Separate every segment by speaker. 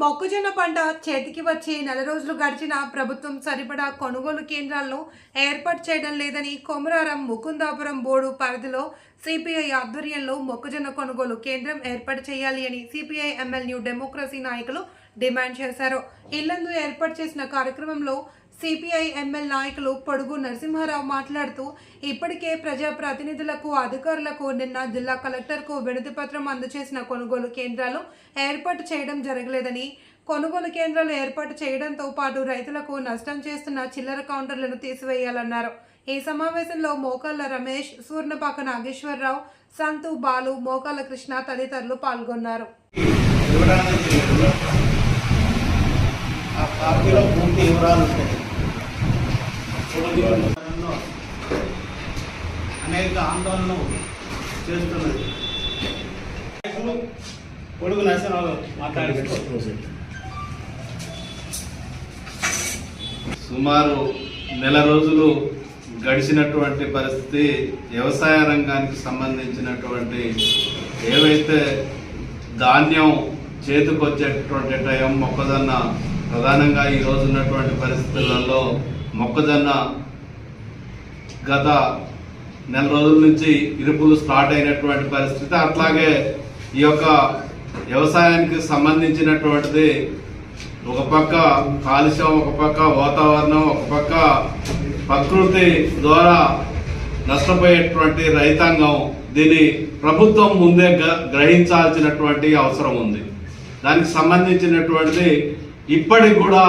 Speaker 1: మొక్కజొన్న పంట చేతికి వచ్చి నెల రోజులు గడిచిన ప్రభుత్వం సరిపడా కొనుగోలు కేంద్రాలను ఏర్పాటు చేయడం లేదని కొమరారం ముకుందాపురం బోర్డు పరిధిలో సిపిఐ ఆధ్వర్యంలో మొక్కజొన్న కొనుగోలు కేంద్రం ఏర్పాటు చేయాలి అని సిపిఐ ఎమ్మెల్యే డెమోక్రసీ నాయకులు డిమాండ్ చేశారు. ఇల్లందు ఏర్పాటు చేసిన కార్యక్రమంలో సిపిఐ ఎంఎల్ నాయకులు పొడుగు నరసింహారావు మాట్లాడుతూ ఇప్పటికే ప్రజా ప్రతినిధులకు అధికారులకు నిన్న జిల్లా కలెక్టర్కు వినతిపత్రం అందజేసిన కొనుగోలు కేంద్రాలు ఏర్పాటు చేయడం జరగలేదని కొనుగోలు కేంద్రాలు ఏర్పాటు చేయడంతో పాటు రైతులకు నష్టం చేస్తున్న చిల్లర కౌంటర్లను తీసివేయాలన్నారు. ఈ సమావేశంలో మోకాళ్ళ రమేష్ సూర్ణపాక నాగేశ్వరరావు సంతు బాలు మోకాళ్ళ కృష్ణ తదితరులు పాల్గొన్నారు.
Speaker 2: ఆ పూర్తి వివరాలు ఉంటాయి. అనేక ఆందోళనలు చేస్తున్నది. పొడుగు నరసింహరావు మాట్లాడుతూ
Speaker 3: సుమారు నెల రోజులు గడిచినటువంటి పరిస్థితి వ్యవసాయ రంగానికి సంబంధించినటువంటి ఏవైతే ధాన్యం చేతికొచ్చేటటువంటి టైం మొక్కజొన్న ప్రధానంగా ఈ రోజు ఉన్నటువంటి పరిస్థితులలో మొక్కజొన్న గత నెల రోజుల నుంచి ఇరుపులు స్టార్ట్ అయినటువంటి పరిస్థితి. అట్లాగే ఈ యొక్క వ్యవసాయానికి సంబంధించినటువంటిది ఒక పక్క కాలుష్యం ఒక పక్క వాతావరణం ఒక పక్క ప్రకృతి ద్వారా నష్టపోయేటువంటి రైతాంగం దీన్ని ప్రభుత్వం ముందే గ- గ్రహించాల్సినటువంటి అవసరం ఉంది. దానికి సంబంధించినటువంటిది ఇప్పటికి కూడా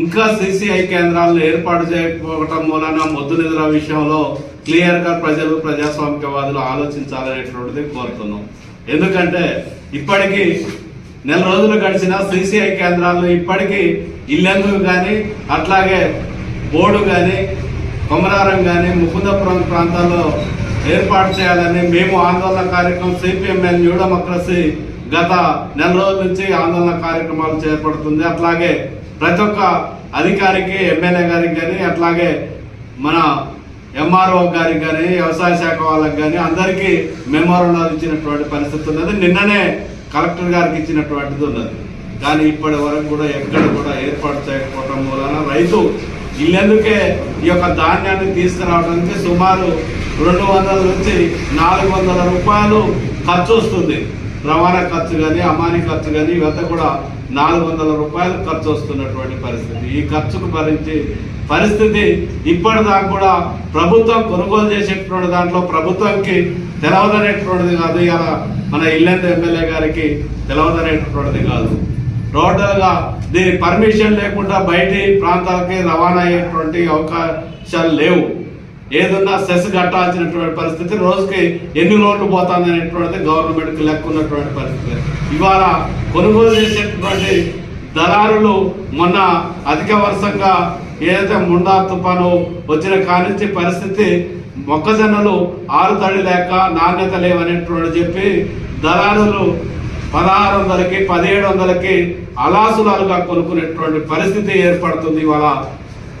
Speaker 3: ఇంకా సిసిఐ కేంద్రాలను ఏర్పాటు చేయకపోవటం మూలన మొద్దు నిధుల విషయంలో క్లియర్గా ప్రజలు ప్రజాస్వామికవాదులు ఆలోచించాలనేటువంటిది కోరుతున్నాం. ఎందుకంటే ఇప్పటికీ నెల రోజులు గడిచిన సిసిఐ కేంద్రాలు ఇప్పటికీ ఇల్లెందుకు కానీ అట్లాగే బోర్డు కానీ కొమరారం కానీ ముకుందపురం ప్రాంతాల్లో ఏర్పాటు చేయాలని మేము ఆందోళన కార్యక్రమం సిపిఎంఎల్ న్యూడమక్రసీ గత నెల రోజుల నుంచి ఆందోళన కార్యక్రమాలు చేపడుతుంది. అట్లాగే ప్రతి ఒక్క అధికారికి ఎమ్మెల్యే గారికి కానీ అట్లాగే మన ఎంఆర్ఓ గారికి కానీ వ్యవసాయ శాఖ వాళ్ళకి కానీ అందరికీ మెమోరండాలు ఇచ్చినటువంటి పరిస్థితి ఉన్నది. నిన్ననే కలెక్టర్ గారికి ఇచ్చినటువంటిది ఉన్నది. కానీ ఇప్పటి వరకు కూడా ఎక్కడ కూడా ఏర్పాటు చేయకపోవడం మూలన రైతు ఇల్లెందుకే ఈ యొక్క ధాన్యాన్ని తీసుకురావడానికి సుమారు రెండు వందల నుంచి నాలుగు వందల రూపాయలు ఖర్చు వస్తుంది. రవాణా ఖర్చు కానీ అమాని ఖర్చు కానీ ఇవంతా కూడా నాలుగు వందల రూపాయలు ఖర్చు వస్తున్నటువంటి పరిస్థితి. ఈ ఖర్చుకు భరించి పరిస్థితి ఇప్పటిదాకా కూడా ప్రభుత్వం కొనుగోలు చేసేటువంటి దాంట్లో ప్రభుత్వంకి తెలవదనేటువంటిది కాదు. ఇలా మన ఇల్లెంత ఎమ్మెల్యే గారికి తెలవదనేటువంటిది కాదు. టోటల్గా దీని పర్మిషన్ లేకుండా బయటి ప్రాంతాలకి రవాణా అయ్యేటువంటి అవకాశాలు లేవు. ఏదన్నా సెస్ కట్టాల్సినటువంటి పరిస్థితి రోజుకి ఎన్ని లోన్లు పోతుంది అనేటువంటిది గవర్నమెంట్కి లెక్క ఉన్నటువంటి పరిస్థితి. ఇవాళ కొనుగోలు చేసేటువంటి దళారులు మొన్న అధిక వర్షంగా ఏదైతే ముండా తుఫాను వచ్చిన కానించి పరిస్థితి మొక్కజొన్నలు ఆరు తడి లేక నాణ్యత లేవనేటువంటి చెప్పి దళారులు పదహారు వందలకి పదిహేడు వందలకి అలాసులాలుగా కొనుక్కునేటువంటి పరిస్థితి ఏర్పడుతుంది ఇవాళ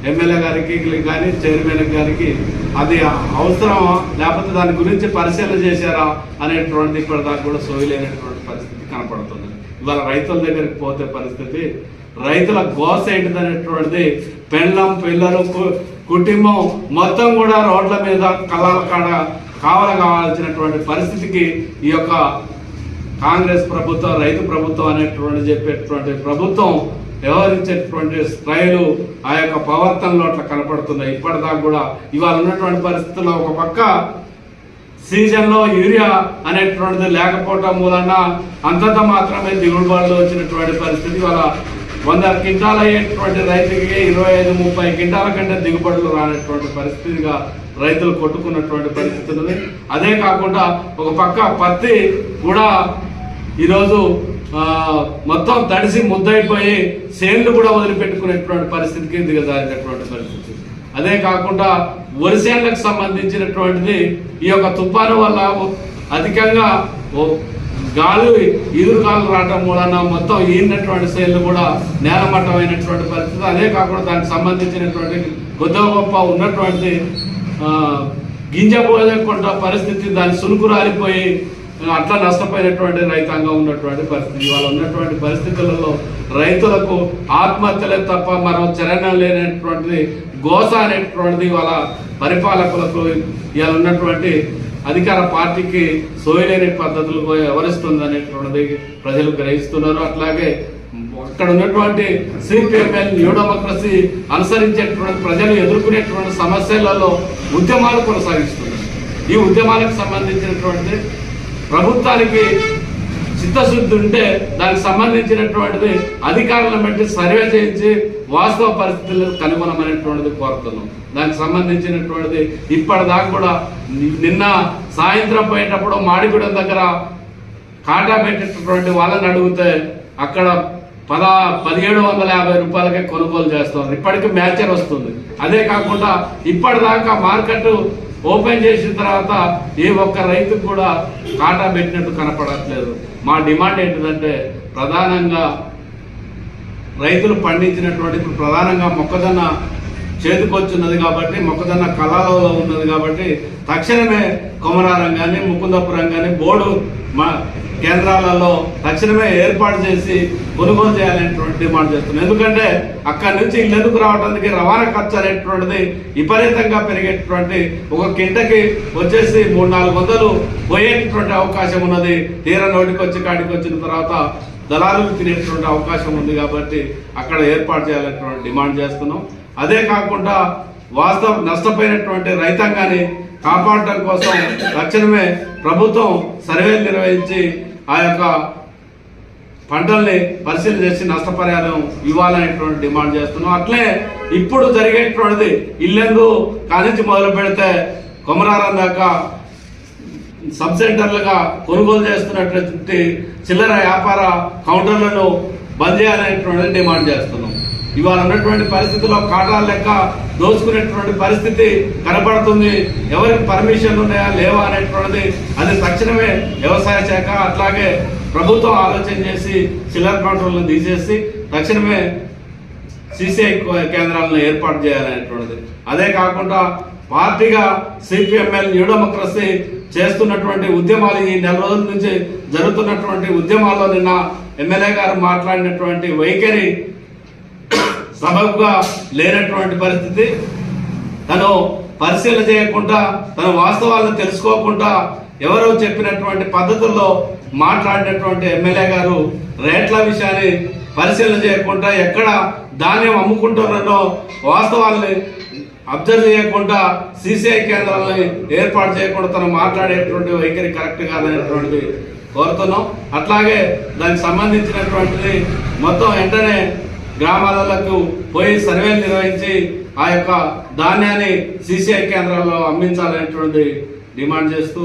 Speaker 3: ఎమ్మెల్యే గారికి కానీ చైర్మన్ గారికి అది అవసరమా? లేకపోతే దాని గురించి పరిశీలన చేశారా? అనేటువంటి ఇప్పటిదాకా కూడా సోయలేనటువంటి పరిస్థితి కనపడుతుంది. ఇవాళ రైతుల దగ్గరికి పోతే పరిస్థితి రైతుల గోస ఏంటిదనేటువంటిది పెళ్ళం పిల్లలు కు- కుటుంబం మొత్తం కూడా రోడ్ల మీద కళ్ళాల కాడ కావల కావాల్సినటువంటి పరిస్థితికి ఈ యొక్క కాంగ్రెస్ ప్రభుత్వం రైతు ప్రభుత్వం అనేటువంటి చెప్పేటువంటి ప్రభుత్వం వ్యవహరించేటువంటి స్టైలు ఆ యొక్క ప్రవర్తనలో అట్లా కనపడుతున్నాయి. ఇప్పటిదాకా కూడా ఇవాళ ఉన్నటువంటి పరిస్థితుల్లో ఒక పక్క సీజన్లో యూరియా అనేటువంటిది లేకపోవటం మూలన అంతంత మాత్రమే దిగుబడులు వచ్చినటువంటి పరిస్థితి. ఇవాళ వంద క్వింటాలు అయ్యేటువంటి రైతుకి ఇరవై ఐదు ముప్పై క్వింటాల కంటే దిగుబడులు రానటువంటి పరిస్థితిగా రైతులు కొట్టుకున్నటువంటి పరిస్థితి అదే కాకుండా ఒక పక్క పత్తి కూడా ఈరోజు మొత్తం తడిసి ముద్దయిపోయి సేన్లు కూడా వదిలిపెట్టుకునేటువంటి పరిస్థితికి దిగజారినటువంటి పరిస్థితి. అదే కాకుండా వరిసేన్లకు సంబంధించినటువంటిది ఈ యొక్క తుఫాను వల్ల అధికంగా గాలి ఎదురుగాలు రావడం మూలన మొత్తం ఈనటువంటి శైలు కూడా నేలమట్టమైనటువంటి పరిస్థితి. అదే కాకుండా దానికి సంబంధించినటువంటి కొద్ది గొప్ప ఉన్నటువంటి గింజ పోయకుండా పరిస్థితి దాని సులుకు రాలిపోయి అట్లా నష్టపోయినటువంటి రైతాంగం ఉన్నటువంటి పరిస్థితి. ఇవాళ ఉన్నటువంటి పరిస్థితులలో రైతులకు ఆత్మహత్యలే తప్ప మరో చరణం లేనటువంటిది గోస అనేటువంటిది ఇవాళ పరిపాలకులకు ఇవాళ ఉన్నటువంటి అధికార పార్టీకి సోయలేని పద్ధతులు ఎవరిస్తుంది అనేటువంటిది ప్రజలు గ్రహిస్తున్నారు. అట్లాగే అక్కడ ఉన్నటువంటి సిపిఎంఎల్ న్యూ డెమోక్రసీ అనుసరించేటువంటి ప్రజలు ఎదుర్కొనేటువంటి సమస్యలలో ఉద్యమాలు కొనసాగిస్తున్నారు. ఈ ఉద్యమాలకు సంబంధించినటువంటి ప్రభుత్వానికి చిత్తశుద్ధి ఉంటే దానికి సంబంధించినటువంటిది అధికారులను బట్టి సర్వే చేయించి వాస్తవ పరిస్థితులను కనుగొనమనేటువంటిది కోరుతున్నాం. దానికి సంబంధించినటువంటిది ఇప్పటిదాకా కూడా నిన్న సాయంత్రం పోయేటప్పుడు మాడిగూడెం దగ్గర కాటా పెట్టేటటువంటి వాళ్ళని అడిగితే అక్కడ పద పదిహేడు వందల యాభై రూపాయలకే కొనుగోలు చేస్తున్నారు. ఇప్పటికి మ్యాచర్ వస్తుంది. అదే కాకుండా ఇప్పటిదాకా మార్కెట్ ఓపెన్ చేసిన తర్వాత ఏ ఒక్క రైతుకు కూడా కాటా పెట్టినట్టు కనపడట్లేదు. మా డిమాండ్ ఏంటిదంటే ప్రధానంగా రైతులు పండించినటువంటి ఇప్పుడు ప్రధానంగా మొక్కజొన్న చేతికొచ్చున్నది కాబట్టి మొక్కజొన్న కళాలలో ఉన్నది కాబట్టి తక్షణమే కొమరారం కానీ ముకుందపురం కానీ బోర్డు మా కేంద్రాలలో తక్షణమే ఏర్పాటు చేసి కొనుగోలు చేయాలనేటువంటి డిమాండ్ చేస్తున్నాం. ఎందుకంటే అక్కడి నుంచి ఇల్లెందుకు రావడానికి రవాణా ఖర్చు అనేటువంటిది విపరీతంగా పెరిగేటువంటి ఒక కింటకి వచ్చేసి మూడు నాలుగు వందలు పోయేటటువంటి అవకాశం ఉన్నది. తీర నోటికి వచ్చి కాడికి వచ్చిన తర్వాత దళాలకు తినేటువంటి అవకాశం ఉంది కాబట్టి అక్కడ ఏర్పాటు చేయాలనేటువంటి డిమాండ్ చేస్తున్నాం. అదే కాకుండా వాస్తవ నష్టపోయినటువంటి రైతాంగాన్ని కాపాడటం కోసం తక్షణమే ప్రభుత్వం సర్వేలు నిర్వహించి ఆ యొక్క పంటల్ని పరిశీలన చేసి నష్టపరిహారం ఇవ్వాలనేటువంటి డిమాండ్ చేస్తున్నాం. అట్లే ఇప్పుడు జరిగేటువంటిది ఇల్లెందు కానించి మొదలు పెడితే కొమరారం దాకా సబ్ సెంటర్లుగా కొనుగోలు చేస్తున్నటువంటి చిల్లర వ్యాపార కౌంటర్లను బంద్ చేయాలనేటువంటి డిమాండ్ చేస్తున్నాం. ఇవాళ ఉన్నటువంటి పరిస్థితుల్లో కాటాల లెక్క దోచుకునేటువంటి పరిస్థితి కనపడుతుంది. ఎవరికి పర్మిషన్ ఉన్నాయా లేవా అనేటువంటిది అది తక్షణమే వ్యవసాయ శాఖ అట్లాగే ప్రభుత్వం ఆలోచన చేసి చిల్లర కౌంటర్లను తీసేసి తక్షణమే సిసిఐ కేంద్రాలను ఏర్పాటు చేయాలనేటువంటిది. అదే కాకుండా పార్టీగా సిపిఎంఎల్ న్యూ డెమోక్రసీ చేస్తున్నటువంటి ఉద్యమాలు ఈ నెల రోజుల నుంచి జరుగుతున్నటువంటి ఉద్యమాల్లో నిన్న ఎమ్మెల్యే గారు మాట్లాడినటువంటి వైఖరి సబబుగా లేనటువంటి పరిస్థితి. తను పరిశీలన చేయకుండా తన వాస్తవాలను తెలుసుకోకుండా ఎవరో చెప్పినటువంటి పద్ధతుల్లో మాట్లాడినటువంటి ఎమ్మెల్యే గారు రేట్ల విషయాన్ని పరిశీలన చేయకుండా ఎక్కడ ధాన్యం అమ్ముకుంటున్నారో వాస్తవాల్ని అబ్జర్వ్ చేయకుండా సిసిఐ కేంద్రాలని ఏర్పాటు చేయకుండా తను మాట్లాడేటువంటి వైఖరి కరెక్ట్ కాదనేటువంటిది కోరుతున్నాం. అట్లాగే దానికి సంబంధించినటువంటిది మొత్తం వెంటనే గ్రామాలకు పోయి సర్వేలు నిర్వహించి ఆ యొక్క ధాన్యాన్ని సిసిఐ కేంద్రాల్లో అమ్మించాలనేటువంటి డిమాండ్ చేస్తూ